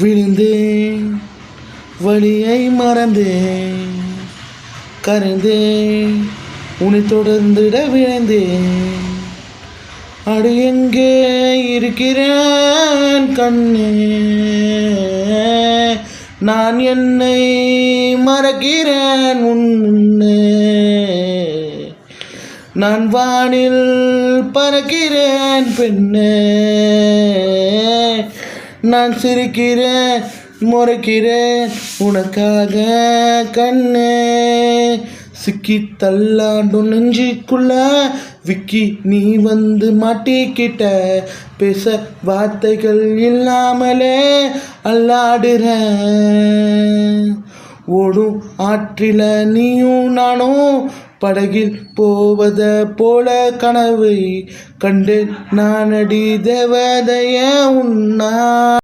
விழுந்தேன் வழியை மறந்தேன் கரைந்தேன் உன்னை தொடர்ந்திட விழைந்தேன். அடு எங்கே இருக்கிறேன் கண்ணே? நான் என்னை மறக்கிறேன் உன்னே நான் வானில் பறக்கிறேன் பெண்ணே? நான் சிரிக்கிறேன் முறைக்கிறேன் உனக்காக கண்ணே. சிக்கி தள்ளாண்டும் நெஞ்சிக்குள்ள விக்கி நீ வந்து மாட்டிக்கிட்ட. பேச வார்த்தைகள் இல்லாமலே அல்லாடுற ஓடும் ஆற்றில நீயும் நானும் படகில் போவத போல கனவை கண்டு நானடி தேவதைய உன்னா